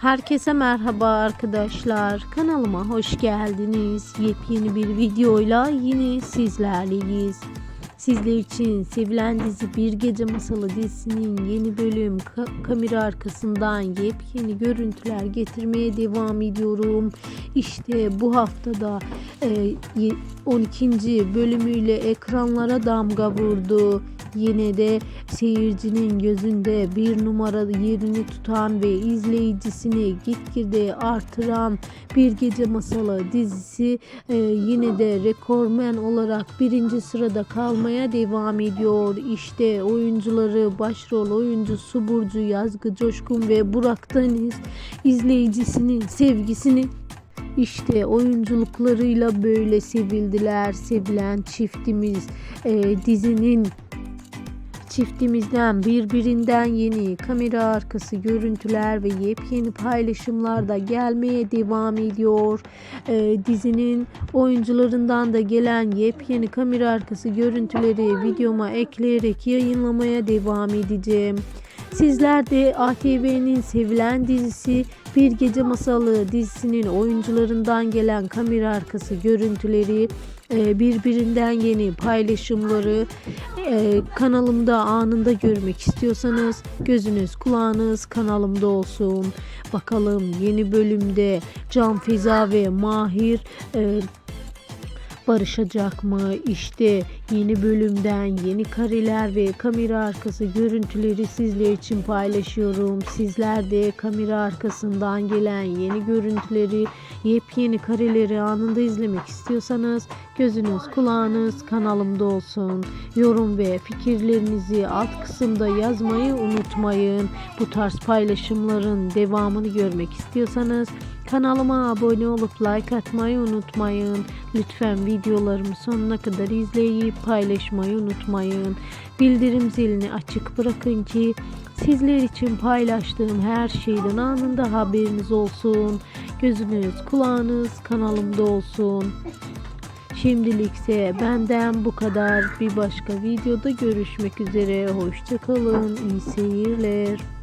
Herkese merhaba arkadaşlar. Kanalıma hoş geldiniz. Yepyeni bir videoyla yine sizlerleyiz. Sizler için sevilen dizi Bir Gece Masalı dizisinin yeni bölüm ka- kamera arkasından yepyeni görüntüler getirmeye devam ediyorum. İşte bu haftada e, ye- 12. bölümüyle ekranlara damga vurdu. Yine de seyircinin gözünde bir numara yerini tutan ve izleyicisini gitgide artıran Bir Gece Masalı dizisi e, yine de rekormen olarak birinci sırada kalmaya devam ediyor. İşte oyuncuları başrol oyuncu Su Burcu Yazgı Coşkun ve Burak Deniz izleyicisinin sevgisini işte oyunculuklarıyla böyle sevildiler. Sevilen çiftimiz e, dizinin çiftimizden birbirinden yeni kamera arkası görüntüler ve yepyeni paylaşımlar da gelmeye devam ediyor. Ee, dizinin oyuncularından da gelen yepyeni kamera arkası görüntüleri videoma ekleyerek yayınlamaya devam edeceğim. Sizler de ATV'nin sevilen dizisi Bir Gece Masalı dizisinin oyuncularından gelen kamera arkası görüntüleri e, birbirinden yeni paylaşımları e, kanalımda anında görmek istiyorsanız gözünüz kulağınız kanalımda olsun. Bakalım yeni bölümde Can Feza ve Mahir e, barışacak mı? İşte yeni bölümden yeni kareler ve kamera arkası görüntüleri sizler için paylaşıyorum. Sizler de kamera arkasından gelen yeni görüntüleri, yepyeni kareleri anında izlemek istiyorsanız gözünüz kulağınız kanalımda olsun. Yorum ve fikirlerinizi alt kısımda yazmayı unutmayın. Bu tarz paylaşımların devamını görmek istiyorsanız Kanalıma abone olup like atmayı unutmayın. Lütfen videolarımı sonuna kadar izleyip paylaşmayı unutmayın. Bildirim zilini açık bırakın ki sizler için paylaştığım her şeyden anında haberiniz olsun. Gözünüz, kulağınız kanalımda olsun. Şimdilikse benden bu kadar. Bir başka videoda görüşmek üzere. Hoşçakalın. İyi seyirler.